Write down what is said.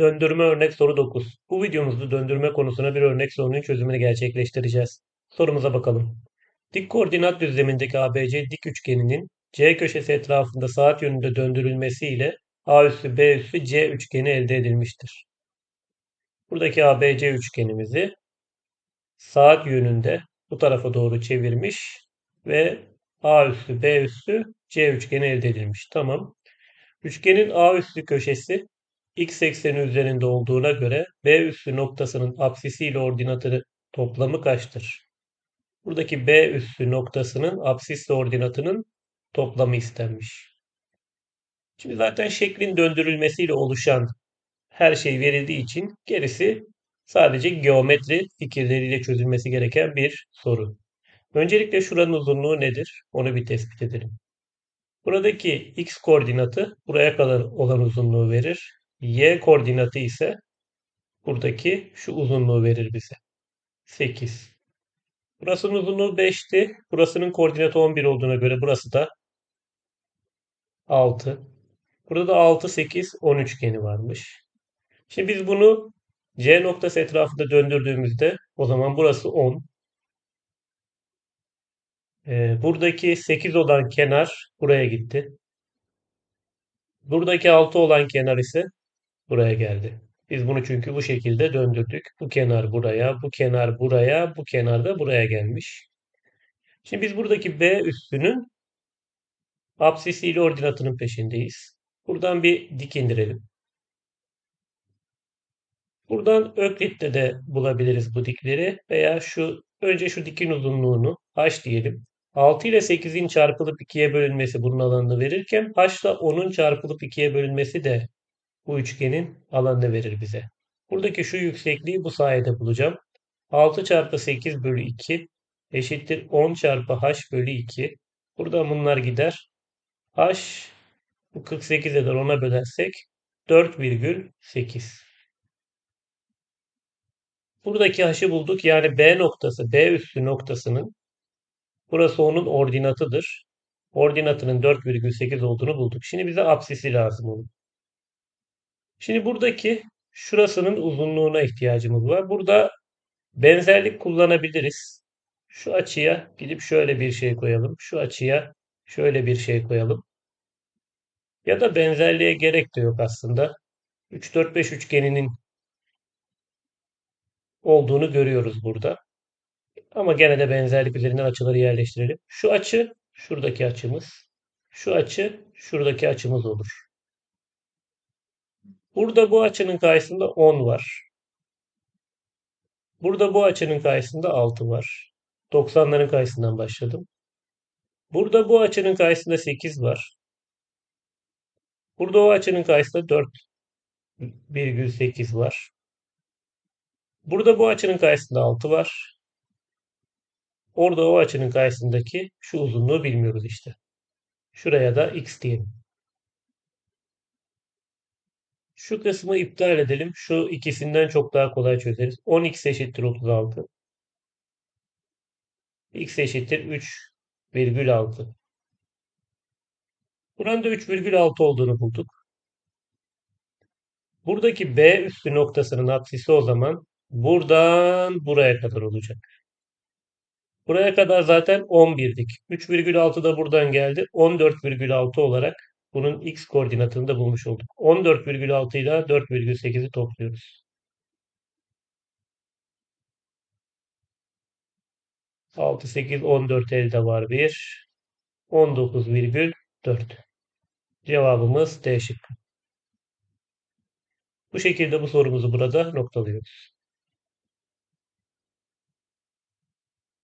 Döndürme örnek soru 9. Bu videomuzda döndürme konusuna bir örnek sorunun çözümünü gerçekleştireceğiz. Sorumuza bakalım. Dik koordinat düzlemindeki ABC dik üçgeninin C köşesi etrafında saat yönünde döndürülmesiyle A üssü B üssü C üçgeni elde edilmiştir. Buradaki ABC üçgenimizi saat yönünde bu tarafa doğru çevirmiş ve A üssü B üssü C üçgeni elde edilmiş. Tamam. Üçgenin A üssü köşesi x ekseni üzerinde olduğuna göre B üssü noktasının apsisi ile ordinatı toplamı kaçtır? Buradaki B üssü noktasının apsisle ordinatının toplamı istenmiş. Şimdi zaten şeklin döndürülmesiyle oluşan her şey verildiği için gerisi sadece geometri fikirleriyle çözülmesi gereken bir soru. Öncelikle şuranın uzunluğu nedir? Onu bir tespit edelim. Buradaki x koordinatı buraya kadar olan uzunluğu verir. Y koordinatı ise buradaki şu uzunluğu verir bize. 8. Burasının uzunluğu 5'ti. Burasının koordinatı 11 olduğuna göre burası da 6. Burada da 6, 8, 10 üçgeni varmış. Şimdi biz bunu C noktası etrafında döndürdüğümüzde o zaman burası 10. Ee, buradaki 8 olan kenar buraya gitti. Buradaki 6 olan kenar ise buraya geldi. Biz bunu çünkü bu şekilde döndürdük. Bu kenar buraya, bu kenar buraya, bu kenar da buraya gelmiş. Şimdi biz buradaki B üssünün apsisi ile ordinatının peşindeyiz. Buradan bir dik indirelim. Buradan Öklit'te de bulabiliriz bu dikleri veya şu önce şu dikin uzunluğunu h diyelim. 6 ile 8'in çarpılıp 2'ye bölünmesi bunun alanını verirken h ile 10'un çarpılıp 2'ye bölünmesi de bu üçgenin alanını verir bize. Buradaki şu yüksekliği bu sayede bulacağım. 6 çarpı 8 bölü 2 eşittir 10 çarpı h bölü 2. Buradan bunlar gider. h bu 48 eder ona bölersek 4,8. Buradaki h'ı bulduk. Yani B noktası, B üssü noktasının burası onun ordinatıdır. Ordinatının 4,8 olduğunu bulduk. Şimdi bize apsisi lazım onun. Şimdi buradaki şurasının uzunluğuna ihtiyacımız var. Burada benzerlik kullanabiliriz. Şu açıya gidip şöyle bir şey koyalım. Şu açıya şöyle bir şey koyalım. Ya da benzerliğe gerek de yok aslında. 3, 4, 5 üçgeninin olduğunu görüyoruz burada. Ama gene de benzerlik üzerinden açıları yerleştirelim. Şu açı şuradaki açımız. Şu açı şuradaki açımız olur. Burada bu açının karşısında 10 var. Burada bu açının karşısında 6 var. 90'ların karşısından başladım. Burada bu açının karşısında 8 var. Burada o açının karşısında 4,8 var. Burada bu açının karşısında 6 var. Orada o açının karşısındaki şu uzunluğu bilmiyoruz işte. Şuraya da x diyelim. Şu kısmı iptal edelim. Şu ikisinden çok daha kolay çözeriz. 10x eşittir 36. x eşittir 3,6. Buranın da 3,6 olduğunu bulduk. Buradaki B üstü noktasının apsisi o zaman buradan buraya kadar olacak. Buraya kadar zaten 11'dik. 3,6 da buradan geldi. 14,6 olarak bunun x koordinatını da bulmuş olduk. 14,6 ile 4,8'i topluyoruz. 6, 8, 14 elde var 1. 19,4. Cevabımız D şıkkı. Bu şekilde bu sorumuzu burada noktalıyoruz.